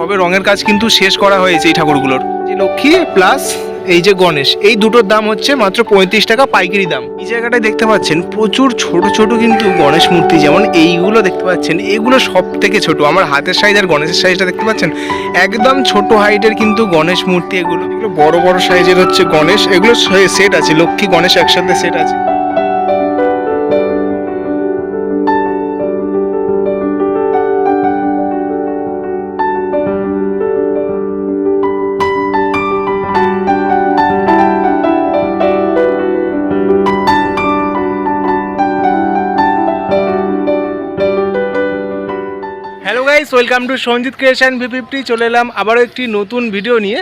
সবে রঙের কাজ কিন্তু শেষ করা হয়েছে এই ঠাকুরগুলোর। যে লক্ষ্মী প্লাস এই যে গণেশ, এই দুটোর দাম হচ্ছে মাত্র পঁয়ত্রিশ টাকা পাইকারি দাম। এই জায়গাটায় দেখতে পাচ্ছেন প্রচুর ছোট ছোট কিন্তু গণেশ মূর্তি। যেমন এইগুলো দেখতে পাচ্ছেন। এগুলো সব থেকে ছোট। আমার হাতের সাইজ আর গণেশের সাইজটা দেখতে পাচ্ছেন? একদম ছোট হাইটের কিন্তু গণেশ মূর্তি এগুলো। এগুলো বড় বড় সাইজের হচ্ছে গণেশ। এগুলো সেট আছে। লক্ষ্মী, গণেশ একসাথে সেট আছে। Welcome to Sanjit Creation V fifty চলে এলাম আবারও একটি নতুন ভিডিও নিয়ে।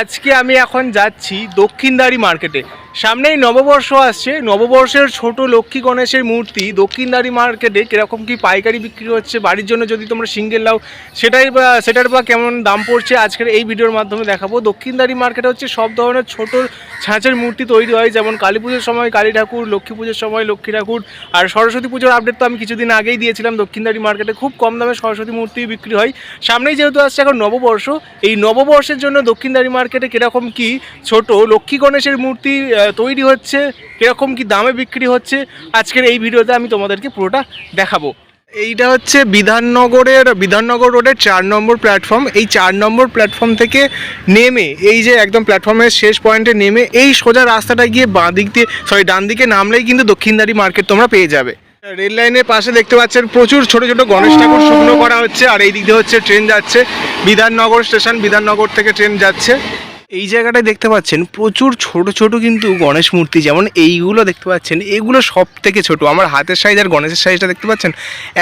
আজকে আমি এখন যাচ্ছি দক্ষিণদারি মার্কেটে সামনেই নববর্ষ আসছে। নববর্ষের ছোট লক্ষ্মী গণেশের মূর্তি দক্ষিণদারি মার্কেটে কীরকম কি পাইকারি বিক্রি হচ্ছে, বাড়ির জন্য যদি তোমরা সিঙ্গেল নাও, সেটাই বা, সেটার বা কেমন দাম পড়ছে, আজকের এই ভিডিওর মাধ্যমে দেখাবো। দক্ষিণদারি মার্কেটে হচ্ছে সব ধরনের ছোট ছাঁচের মূর্তি তৈরি হয়, যেমন কালী পুজোর সময় কালী ঠাকুর, লক্ষ্মী পুজোর সময় লক্ষ্মী ঠাকুর, আর সরস্বতী পুজোর আপডেট তো আমি কিছুদিন আগেই দিয়েছিলাম। দক্ষিণদারি মার্কেটে খুব কম দামে সরস্বতী মূর্তি বিক্রি হয়। সামনেই যেহেতু আসছে এখন নববর্ষ, এই নববর্ষের জন্য দক্ষিণদারি মার্কেটে কীরকম কি ছোট লক্ষ্মী গণেশের মূর্তি তৈরি হচ্ছে, কীরকম কি দামে বিক্রি হচ্ছে, আজকের এই ভিডিওতে আমি তোমাদেরকে পুরোটা দেখাবো। এইটা হচ্ছে বিধাননগরের, বিধাননগর রোডের চার নম্বর প্ল্যাটফর্ম এই চার নম্বর প্ল্যাটফর্ম থেকে নেমে, এই যে একদম প্ল্যাটফর্মের শেষ পয়েন্টে নেমে, এই সোজা রাস্তাটা গিয়ে বাঁ দিক দিয়ে সরি ডান দিকে নামলেই কিন্তু দক্ষিণদারি মার্কেট তোমরা পেয়ে যাবে। রেল লাইনের পাশে দেখতে পাচ্ছেন প্রচুর ছোট ছোট গণেশ ঠাকুর শুকনো করা হচ্ছে, আর এই দিক দিয়ে হচ্ছে ট্রেন যাচ্ছে। বিধাননগর স্টেশন বিধাননগর থেকে ট্রেন যাচ্ছে। এই জায়গাটায় দেখতে পাচ্ছেন প্রচুর ছোট ছোট কিন্তু গণেশ মূর্তি। যেমন এইগুলো দেখতে পাচ্ছেন। এগুলো সব থেকে ছোট। আমার হাতের সাইজ আর গণেশের সাইজটা দেখতে পাচ্ছেন?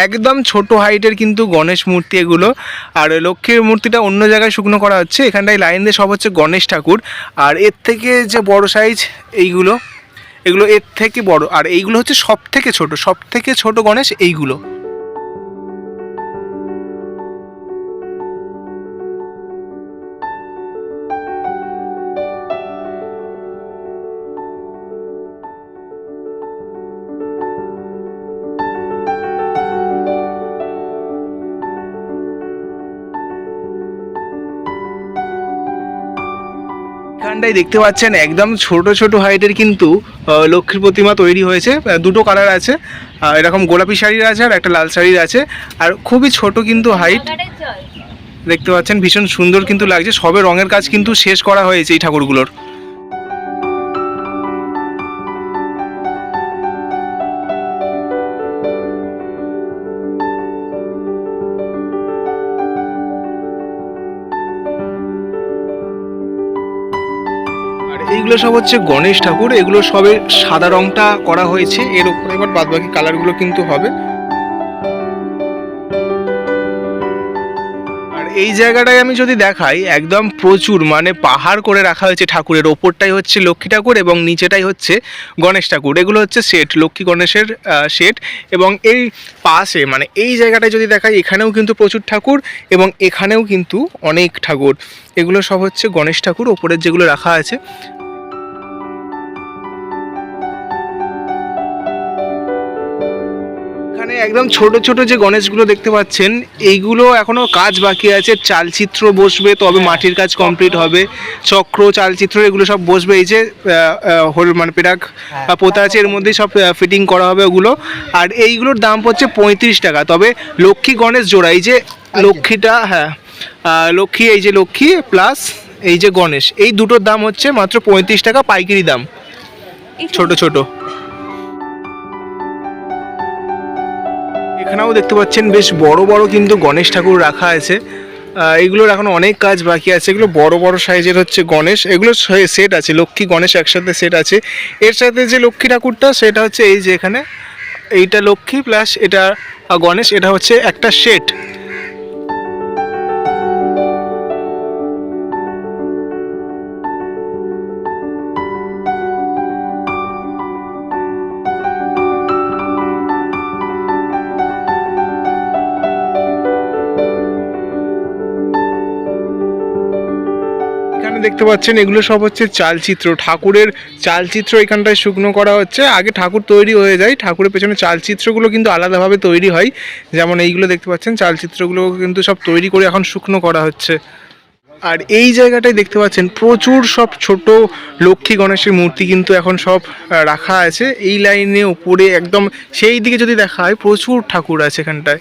একদম ছোট হাইটের কিন্তু গণেশ মূর্তি এগুলো। আর লক্ষ্মীর মূর্তিটা অন্য জায়গায় শুকনো করা হচ্ছে। এখানটায় লাইন দিয়ে সব হচ্ছে গণেশ ঠাকুর। আর এর থেকে যে বড় সাইজ এইগুলো, এগুলো এর থেকে বড়। আর এইগুলো হচ্ছে সব থেকে ছোট। সব থেকে ছোট গণেশ এইগুলো। এখানটায় দেখতে পাচ্ছেন একদম ছোট ছোট হাইটের কিন্তু লক্ষ্মীর প্রতিমা তৈরি হয়েছে। দুটো কালার আছে। এরকম গোলাপি শাড়ির আছে আর একটা লাল শাড়ির আছে। আর খুবই ছোট কিন্তু হাইট দেখতে পাচ্ছেন ভীষণ সুন্দর কিন্তু লাগছে। সবে রঙের কাজ কিন্তু শেষ করা হয়েছে এই ঠাকুরগুলোর। এইগুলো সব হচ্ছে গণেশ ঠাকুর, এগুলো সবে সাদা রংটা করা হয়েছে। এর উপরে এবার বাদবাকি কালারগুলো কিন্তু হবে। আর এই জায়গাটায় আমি যদি দেখাই, একদম প্রচুর মানে পাহাড় করে রাখা হয়েছে ঠাকুরের। ওপরটাই হচ্ছে লক্ষ্মী ঠাকুর এবং নিচেটাই হচ্ছে গণেশ ঠাকুর। এগুলো হচ্ছে সেট লক্ষ্মী গণেশের সেট এবং এই পাশে মানে এই জায়গাটায় যদি দেখাই, এখানেও কিন্তু প্রচুর ঠাকুর এবং এখানেও কিন্তু অনেক ঠাকুর। এগুলো সব হচ্ছে গণেশ ঠাকুর, ওপরের যেগুলো রাখা আছে এখানে একদম ছোট ছোট যে গণেশগুলো দেখতে পাচ্ছেন এইগুলো এখনও কাজ বাকি আছে। চালচিত্র বসবে তবে মাটির কাজ কমপ্লিট হবে। চক্র চালচিত্র এগুলো সব বসবে। এই যে হোল মানে পেরাক আহ, পোতা আছে এর মধ্যেই সব ফিটিং করা হবে ওগুলো। আর এইগুলোর দাম পড়ছে পঁয়ত্রিশ টাকা। তবে লক্ষ্মী গণেশ জোড়া এই যে লক্ষ্মীটা হ্যাঁ লক্ষ্মী এই যে লক্ষ্মী প্লাস এই যে গণেশ এই দুটোর দাম হচ্ছে মাত্র পঁয়ত্রিশ টাকা পাইকারি দাম। ছোট ছোট। এখানেও দেখতে পাচ্ছেন বেশ বড় বড় কিন্তু গণেশ ঠাকুর রাখা আছে। এগুলোর এখন অনেক কাজ বাকি আছে। এগুলো বড় বড় সাইজের হচ্ছে গণেশ। এগুলো সেট আছে, লক্ষ্মী, গণেশ একসাথে সেট আছে। এর সাথে যে লক্ষ্মী ঠাকুরটা, সেটা হচ্ছে এই যে এখানে, এইটা লক্ষ্মী প্লাস এটা গণেশ, এটা হচ্ছে একটা সেট দেখতে পাচ্ছেন, এগুলো সব হচ্ছে চালচিত্র। ঠাকুরের চালচিত্র এখানটায় শুকনো করা হচ্ছে। আগে ঠাকুর তৈরি হয়ে যায়, ঠাকুরের পেছনে চালচিত্রগুলো কিন্তু আলাদাভাবে তৈরি হয়। যেমন এইগুলো দেখতে পাচ্ছেন, চালচিত্রগুলো কিন্তু সব তৈরি করে এখন শুকনো করা হচ্ছে। আর এই জায়গাটায় দেখতে পাচ্ছেন, প্রচুর সব ছোট লক্ষ্মী গণেশের মূর্তি কিন্তু এখন সব রাখা আছে। এই লাইনে উপরে একদম, সেই দিকে যদি দেখা হয়, প্রচুর ঠাকুর আছে এখানটায়।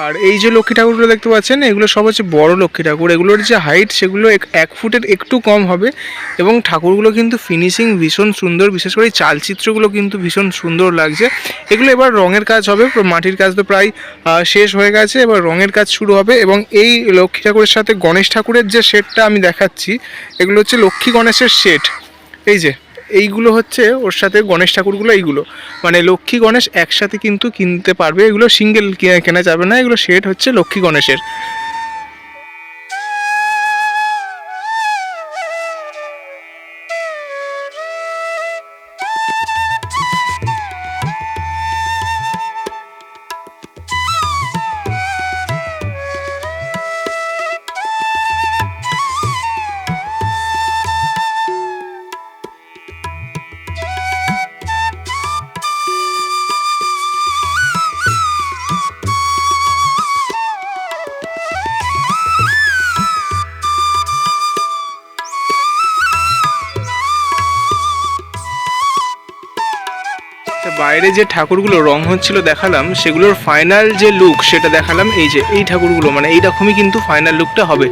আর এই যে লক্ষ্মী ঠাকুরগুলো দেখতে পাচ্ছেন, এগুলো সব হচ্ছে বড় লক্ষ্মী ঠাকুর। এগুলোর যে হাইট সেগুলো এক- ফুটের একটু কম হবে এবং ঠাকুরগুলো কিন্তু ফিনিশিং ভীষণ সুন্দর, বিশেষ করে চালচিত্রগুলো কিন্তু ভীষণ সুন্দর লাগছে। এগুলো এবার রঙের কাজ হবে, মাটির কাজ তো প্রায় শেষ হয়ে গেছে, এবার রঙের কাজ শুরু হবে এবং এই লক্ষ্মী ঠাকুরের সাথে গণেশ ঠাকুরের যে শেডটা আমি দেখাচ্ছি, এগুলো হচ্ছে লক্ষ্মী গণেশের শেড এই যে এইগুলো হচ্ছে ওর সাথে গণেশ ঠাকুরগুলো এইগুলো। মানে লক্ষ্মী গণেশ একসাথে কিন্তু কিনতে পারবে। এগুলো সিঙ্গেল কেনা যাবে না। এগুলো সেট হচ্ছে লক্ষ্মী গণেশের। বাইরে যে ঠাকুরগুলো রং হচ্ছিল দেখালাম, সেগুলোর ফাইনাল যে লুক সেটা দেখালাম, এই যে এই ঠাকুরগুলো মানে এইরকমই কিন্তু ফাইনাল লুকটা হবে।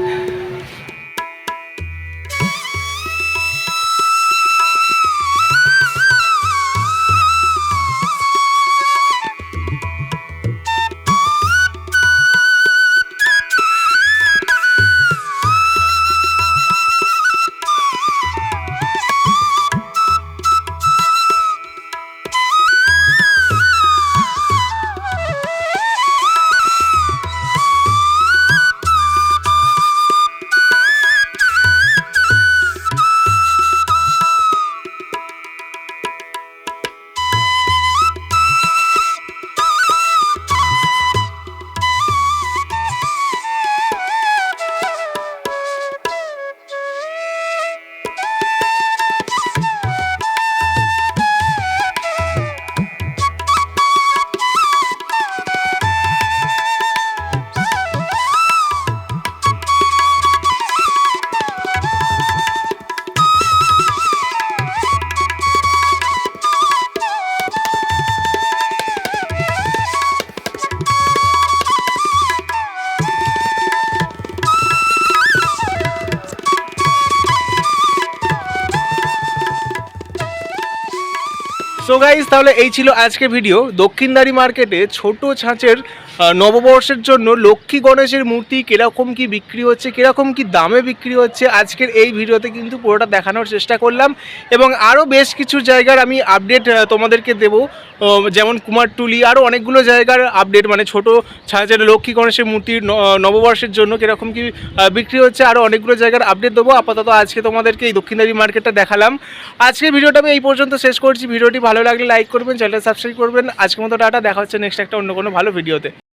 গাইজ তাহলে এই ছিল আজকের ভিডিও দক্ষিণদারি মার্কেটে ছোট ছাঁচের নববর্ষের জন্য লক্ষ্মী গণেশের মূর্তি কীরকম কি বিক্রি হচ্ছে, কীরকম কি দামে বিক্রি হচ্ছে, আজকের এই ভিডিওতে কিন্তু পুরোটা দেখানোর চেষ্টা করলাম। এবং আরও বেশ কিছু জায়গার আমি আপডেট তোমাদেরকে দেবো। যেমন কুমারটুলি আরও অনেকগুলো জায়গার আপডেট মানে ছোট ছাঁচের লক্ষ্মী গণেশের মূর্তি, ন- নববর্ষের জন্য কীরকম কি বিক্রি হচ্ছে আরও অনেকগুলো জায়গার আপডেট দেবো। আপাতত আজকে তোমাদেরকে এই দক্ষিণদারি মার্কেটটা দেখালাম। আজকের ভিডিওটা আমি এই পর্যন্ত শেষ করছি। ভিডিওটি ভালো লাগলে লাইক করবেন চ্যানেল সাবস্ক্রাইব করবেন। আজকের মতো টাটা, দেখা হচ্ছে নেক্সট একটা অন্য কোনো ভালো ভিডিওতে